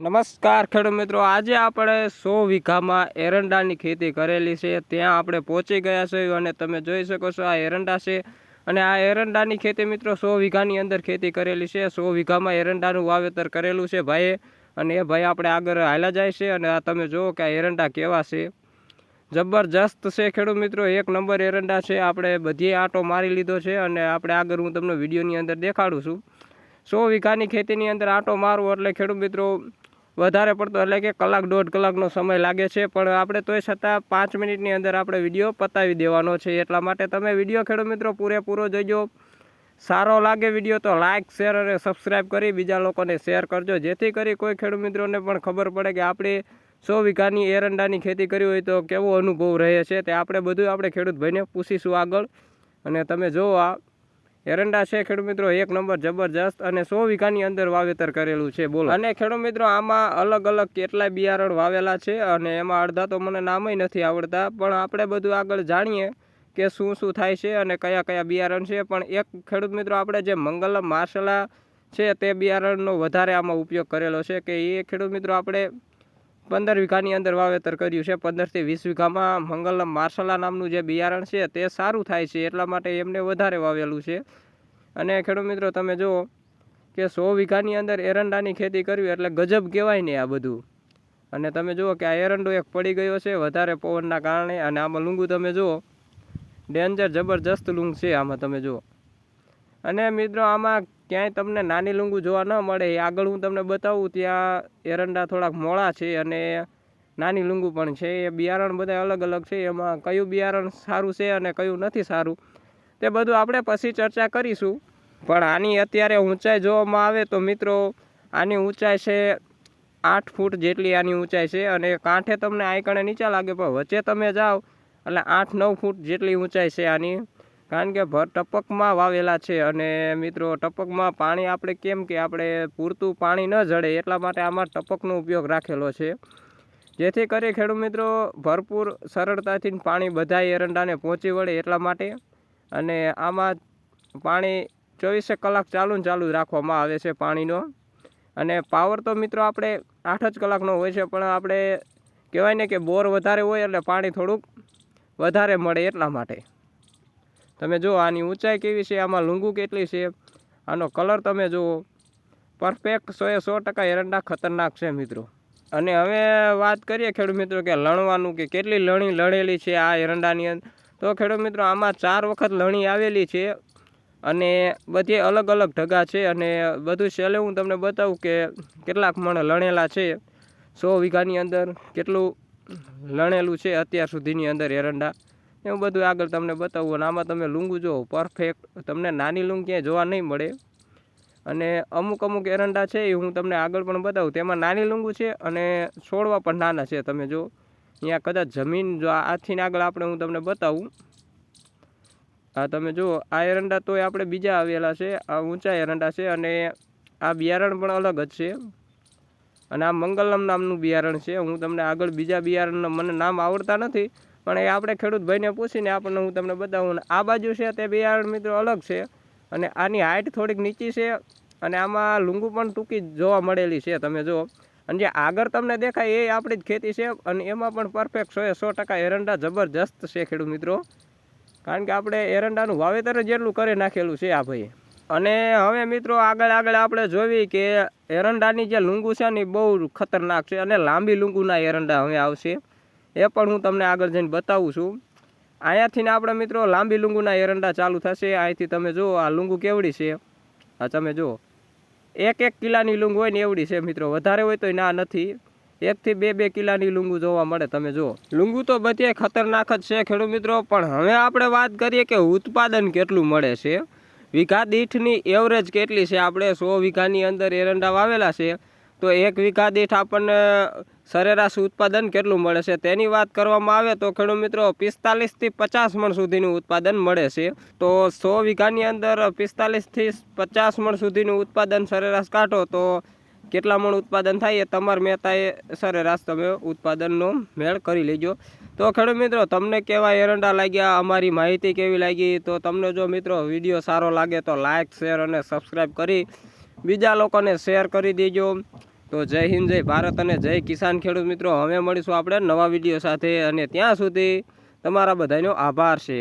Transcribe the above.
નમસ્કાર ખેડૂત મિત્રો, આજે આપણે સો વીઘામાં એરંડાની ખેતી કરેલી છે. ત્યાં આપણે પહોંચી ગયા છે અને તમે જોઈ શકો છો આ એરંડા છે. અને આ એરંડાની ખેતી મિત્રો સો વીઘાની અંદર ખેતી કરેલી છે. સો વીઘામાં એરંડાનું વાવેતર કરેલું છે ભાઈએ. અને એ ભાઈ આપણે આગળ હાલ્યા જાય છે અને આ તમે જુઓ કે આ એરંડા કેવા છે. જબરજસ્ત છે ખેડૂત મિત્રો, એક નંબર એરંડા છે. આપણે બધી આંટો મારી લીધો છે અને આપણે આગળ હું તમને વિડીયોની અંદર દેખાડું છું. સો વીઘાની ખેતીની અંદર આંટો મારવો એટલે ખેડૂત મિત્રો વધારે પડતો, એટલે કે કલાક દોઢ કલાકનો સમય લાગે છે. પણ આપણે તોય છતાં પાંચ મિનિટની અંદર આપણે વીડિયો પતાવી દેવાનો છે. એટલા માટે તમે વીડિયો ખેડૂત મિત્રો પૂરેપૂરો જોઈજો સારો લાગે વીડિયો તો લાઇક શેર અને સબસ્ક્રાઈબ કરી બીજા લોકોને શેર કરજો. જેથી કરી કોઈ ખેડૂત મિત્રોને પણ ખબર પડે કે આપણે સો વીઘાની એરંડાની ખેતી કરી હોય તો કેવો અનુભવ રહે છે. તે આપણે બધું આપણે ખેડૂત ભાઈને પૂછીશું આગળ. અને તમે જુઓ આ એરંડા છે, ખેડૂત મિત્રો, એક નંબર જબરજસ્ત અને સો વીઘાની અંદર વાવેતર કરેલું છે. બોલો. અને ખેડૂત મિત્રો, આમાં અલગ અલગ કેટલાય બિયારણ વાવેલા છે અને એમાં અડધા તો મને નામય નથી આવડતા, પણ આપણે બધું આગળ જાણીએ કે શું શું થાય છે અને કયા કયા બિયારણ છે. પણ એક ખેડૂત મિત્રો, આપણે જે મંગલમ માર્શલા છે, તે બિયારણનો વધારે આમાં ઉપયોગ કરેલો છે કે એ ખેડૂત મિત્રો, આપણે પંદર વીઘાની અંદર વાવેતર કર્યું છે. પંદરથી વીસ વીઘામાં મંગલમ માર્શલા નામનું જે બિયારણ છે તે સારું થાય છે, એટલા માટે એમને વધારે વાવેલું છે. અને ખેડૂત મિત્રો, તમે જુઓ કે સો વીઘાની અંદર એરંડાની ખેતી કરવી એટલે ગજબ કહેવાય ને આ બધું. અને તમે જુઓ કે આ એરંડો એક પડી ગયો છે વધારે પવનના કારણે અને આમાં લૂંગું તમે જુઓ, ડેન્જર જબરજસ્ત લૂંગ છે આમાં તમે જુઓ. અને મિત્રો, આમાં ક્યાંય તમને નાની લુંગુ જોવા ન મળે એ આગળ હું તમને બતાવું ત્યાં એરંડા થોડાક મોળા છે અને નાની લુંગુ પણ છે. એ બિયારણ બધા અલગ અલગ છે. એમાં કયું બિયારણ સારું છે અને કયું નથી સારું તે બધું આપણે પછી ચર્ચા કરીશું. પણ આની અત્યારે ઊંચાઈ જોવામાં આવે તો મિત્રો આની ઊંચાઈ છે આઠ ફૂટ જેટલી આની ઊંચાઈ છે અને કાંઠે તમને આઈકણે નીચા લાગે પણ વચ્ચે તમે જાઓ એટલે આઠ નવ ફૂટ જેટલી ઊંચાઈ છે આની. કારણ કે ભર ટપકમાં વાવેલા છે અને મિત્રો, ટપકમાં પાણી આપણે કેમ કે આપણે પૂરતું પાણી ન જડે એટલા માટે આમાં ટપકનો ઉપયોગ રાખેલો છે. જેથી કરી ખેડૂત મિત્રો, ભરપૂર સરળતાથી પાણી બધા એરંડાને પહોંચી વળે એટલા માટે અને આમાં પાણી ચોવીસે કલાક ચાલુ ચાલુ રાખવામાં આવે છે પાણીનો. અને પાવર તો મિત્રો આપણે આઠ જ કલાકનો હોય છે, પણ આપણે કહેવાય ને કે બોર વધારે હોય એટલે પાણી થોડુંક વધારે મળે એટલા માટે. તમે જુઓ આની ઊંચાઈ કેવી છે, આમાં લૂંગું કેટલી છે? આનો કલર તમે જુઓ. પરફેક્ટ સો એ સો ટકા એરંડા ખતરનાક છે મિત્રો. અને હવે વાત કરીએ ખેડૂત મિત્રો કે લણવાનું કે કેટલી લણી લણેલી છે આ એરંડાની અંદર. તો ખેડૂત મિત્રો, આમાં ચાર વખત લણી આવેલી છે અને બધી અલગ અલગ ઢગા છે અને બધું છેલ્લે હું તમને બતાવું કે કેટલાક મણ લણેલા છે. સો વીઘાની અંદર કેટલું લણેલું છે અત્યાર સુધીની અંદર એરંડા. એવું બધું આગળ તમને બતાવું અને આમાં તમે લૂંગું જો પરફેક્ટ તમને નાની લૂંગ ક્યાંય જોવા નહીં મળે. અને અમુક અમુક એરંડા છે એ હું તમને આગળ પણ બતાવું. તેમાં નાની લૂંગું છે અને છોડવા પણ નાના છે, તમે જો અહીંયા કદાચ જમીન જો આથી આગળ આપણે હું તમને બતાવું. આ તમે જુઓ, આ એરંડા તોય આપણે બીજા આવેલા છે, આ ઊંચા એરંડા છે અને આ બિયારણ પણ અલગ જ છે. અને આ મંગલમ નામનું બિયારણ છે, હું તમને આગળ બીજા બિયારણના મને નામ આવડતા નથી પણ એ આપણે ખેડૂત ભાઈને પૂછીને આપણને હું તમને બતાવું ને આ બાજુ છે તે બિયારણ મિત્રો અલગ છે અને આની હાઇટ થોડીક નીચી છે અને આમાં લૂંગું પણ ટૂંકી જોવા મળેલી છે, તમે જુઓ. અને જે આગળ તમને દેખાય એ આપણી જ ખેતી છે અને એમાં પણ પરફેક્ટ સો એ સો ટકા એરંડા જબરજસ્ત છે ખેડૂત મિત્રો. કારણ કે આપણે એરંડાનું વાવેતર જ એટલું કરી નાખેલું છે આ ભાઈ અને હવે મિત્રો આગળ આગળ આપણે જોવી કે એરંડાની જે લૂંગું છે ને બહુ ખતરનાક છે અને લાંબી લૂંગુના એરંડા હવે આવશે. એ પણ હું તમને આગળ જઈને બતાવું છું. અહીંયાથી ને આપણે મિત્રો લાંબી લુંગુના એરંડા ચાલુ થશે. અહીંથી તમે જુઓ, આ લુંગુ કેવડી છે. આ તમે જુઓ. એક એક કિલાની લુંગ હોય ને એવડી છે મિત્રો. વધારે હોય તો ના નથી. એકથી બે બે કિલાની લુંગુ જોવા મળે તમે જુઓ. લુંગુ તો બધે ખતરનાક જ છે ખેડૂત મિત્રો, પણ હવે આપણે વાત કરીએ કે ઉત્પાદન કેટલું મળે છે. વીઘા દીઠની એવરેજ કેટલી છે? આપણે સો વીઘાની અંદર એરંડા વાવેલા છે. તો એક વીઘા દીઠ આપણને સરેરાશ ઉત્પાદન કેટલું મળે છે? તેની વાત કરવામાં આવે તો ખેડૂત મિત્રો પિસ્તાલીસથી પચાસ મણ સુધીનું ઉત્પાદન મળે છે. તો સો વીઘાની અંદર પિસ્તાલીસથી પચાસ મણ સુધીનું ઉત્પાદન સરેરાશ કાઢો તો કેટલા મણ ઉત્પાદન થાય એ તમારા મહેતાએ સરેરાશ તમે ઉત્પાદનનો મેળ કરી લેજો. તો ખેડૂત મિત્રો, તમને કેવા એરંડા લાગ્યા? અમારી માહિતી કેવી લાગી? તો તમને જો મિત્રો વીડિયો સારો લાગે તો લાઇક શેર અને સબસ્ક્રાઈબ કરી બીજા લોકોને શેર કરી દેજો. તો જય હિન્દ, જય ભારત અને જય કિસાન ખેડૂત મિત્રો. હવે મળીશું આપણે નવા વીડિયો સાથે અને ત્યાં સુધી તમારા બધાનો આભાર છે.